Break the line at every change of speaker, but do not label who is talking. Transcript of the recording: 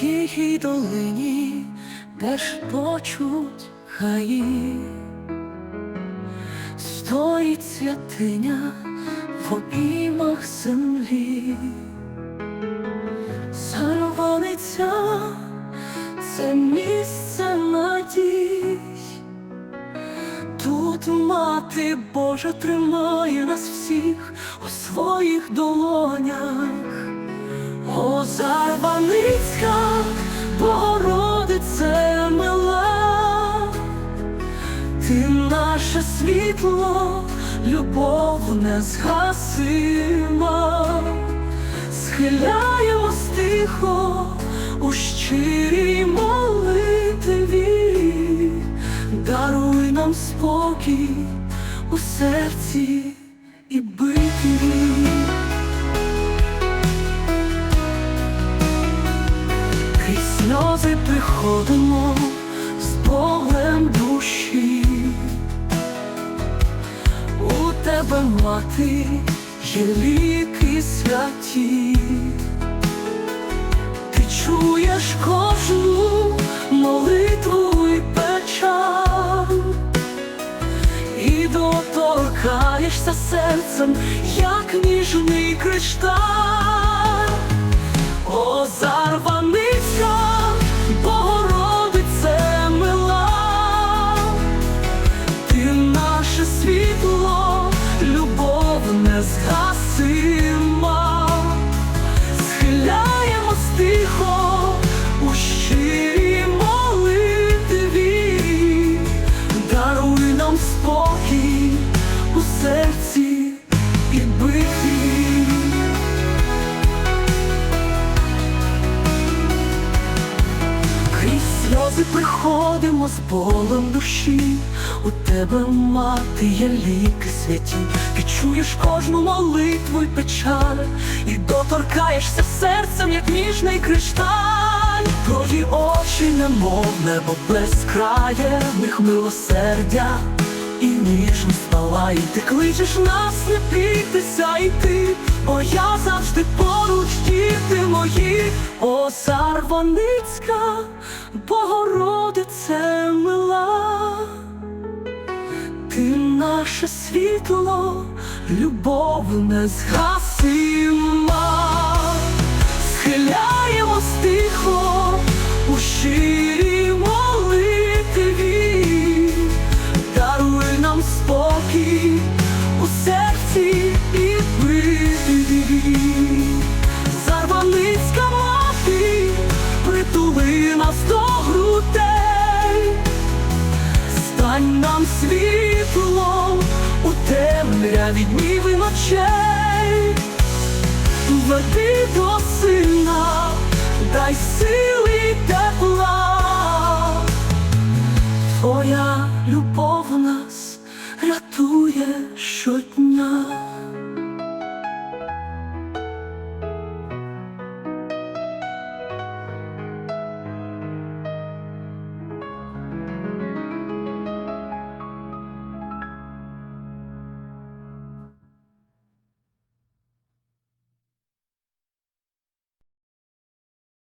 тихій долині, де ж почуть хаї, стоїть святиня в обіймах землі, Сарваниця це місце надій. Тут мати Божа тримає нас всіх у своїх долонях. О, Зарваницька, світло, любов незгасима, схиляємось тихо у щирій молитві, даруй нам спокій у серці і битві. Крізь сльози приходимо з болем душі. Тебе, мати, є ліки святі. Ти чуєш кожну молитву і печаль і доторкаєшся серцем, як ніжний кришталь. Любов незгасима, сльози приходимо з болем душі. У тебе, мати, є ліки святі. Ти чуєш кожну молитву й печаль, і доторкаєшся серцем, як ніжний кришталь. Твої очі, немов небо безкрає, в них милосердя і ніжність палає. Ти кличеш нас не бійтеся йти, бо я завжди поруч, діти мої, о Сарваницька, Богородице мила, ти наше світло, любов незгасима, схиляємо тихо у щирій стань нам світлом у темряві днів і ночей, веди до сина, дай сили тепла. Твоя любов нас рятує щодня.